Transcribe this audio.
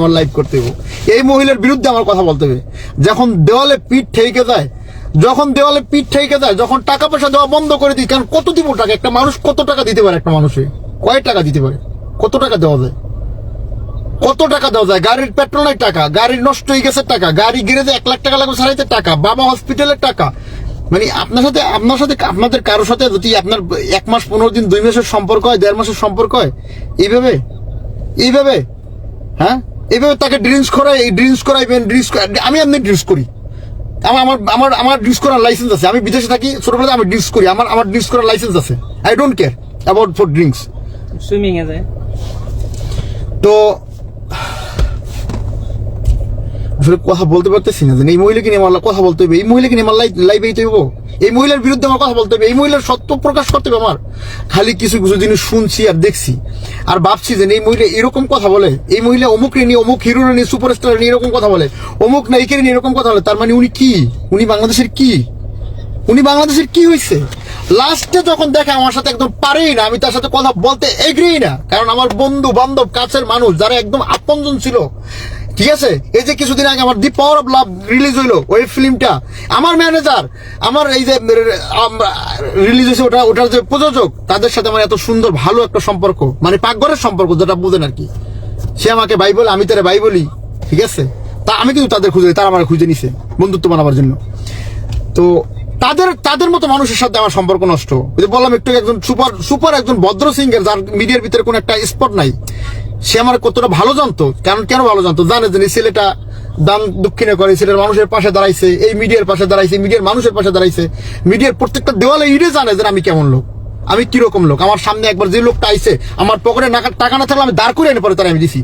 আমার লাইভ করতে হবে এই মহিলার বিরুদ্ধে আমার কথা বলতে হবে। যখন দেওয়ালে পিঠ ঠেকে যায়, যখন দেওয়ালে পিঠ ঠেকে যায়, যখন টাকা পয়সা দেওয়া বন্ধ করে দিই, কারণ কত দিব টাকা একটা মানুষ কত টাকা দিতে পারে একটা মানুষে? কয় টাকা দিতে পারে? কত টাকা দেওয়া যায়? কত টাকা দেওয়া যায়? গাড়ির পেট্রোলের টাকা, গাড়ি নষ্ট হয়ে গেছে টাকা, গাড়ি গ্যারেজে এক লাখ টাকা লাগবে সারাইতে টাকা, বাবা হসপিটালের টাকা। মানে আপনার সাথে আপনার সাথে আপনাদের কারোর সাথে যদি আপনার এক মাস, পনেরো দিন, দুই মাসের সম্পর্ক হয়, দেড় মাসের সম্পর্ক হয়, এইভাবে? এইভাবে? হ্যাঁ? এইভাবে তাকে ড্রিঙ্কস করাই ড্রিঙ্কস করাইবেন ড্রিঙ্কস আমি এমনি ড্রিঙ্কস করি। আমার আমার আমার আমার ড্রিঙ্কস করার লাইসেন্স আছে। আমি বিদেশে থাকি ছোটবেলাতে আমি ড্রিঙ্কস করি। আমার আমার ড্রিঙ্কস করার লাইসেন্স আছে। I don't care about for drinks swimming এ যায়। তো আসলে কথা বলতে পারতেছি না এই মহিলাকে নিয়ে আমার কথা বলতে হবে, এই মহিলাকে নিয়ে আমার লাইভ এইতে হইব। এই মহিলার বিরুদ্ধে আমার কথা বলতে হবে, এই মহিলার সত্য প্রকাশ করতে হবে আমার। খালি কিছু কিছু জিনিস শুনছি আর দেখছি। আর ভাবছি যে এই মহিলা এরকম কথা বলে, এই মহিলা অমুক নিয়ে, অমুক হিরো নিয়ে সুপারস্টার নিয়ে এরকম কথা বলে, অমুক নায়িকের নিয়ে এরকম কথা বলে, তার মানে উনি কি? উনি বাংলাদেশের কি? উনি বাংলাদেশের কি হয়েছে লাস্টে যখন দেখে আমার সাথে একদম পারেই না, আমি তার সাথে কথা বলতে এগ্রি না। কারণ আমার বন্ধু বান্ধব কাছের মানুষ, যারা একদম আপনজন ছিল ঠিক আছে? এই যে কিছুদিন আগে আমার দি পাওয়ার অফ লাভ রিলিজ হইল, ওই ফিল্মটা আমার ম্যানেজার আমার এই যে রিলিজ হয়েছে ওটা ওটার যে প্রযোজক, তাদের সাথে আমার এত সুন্দর, ভালো একটা সম্পর্ক মানে পাকঘরের সম্পর্ক, যেটা বুঝেন আর কি। সে আমাকে ভাই বলে, আমি তারা ভাই বলি, ঠিক আছে? তা আমি কিন্তু তাদের খুঁজে, তারা আমার খুঁজে নিছে, বন্ধুত্ব বানাবার জন্য। তো তাদের তাদের মতো মানুষের সাথে আমার সম্পর্ক নষ্ট। বললাম, একটু একজন সুপার সুপার একজন ভদ্র সিঙ্গার যার মিডিয়ার ভিতরে কোনো একটা স্পট নাই। সে আমার কতটা ভালো জানতো, কেন কেন ভালো জানতো? জানে যে ছেলেটা দান দক্ষিণে করে ছেলের মানুষের পাশে দাঁড়াইছে, এই মিডিয়ার পাশে দাঁড়াইছে, মিডিয়ার মানুষের পাশে দাঁড়াইছে। মিডিয়ার প্রত্যেকটা দেওয়ালে ইডে জানে যে আমি কেমন লোক, আমি কীরকম লোক। আমার সামনে একবার যে লোকটা আইছে, আমার পকেটে টাকা না থাকলে আমি দাঁড় করে এনে পরে তারা আমি দিছি?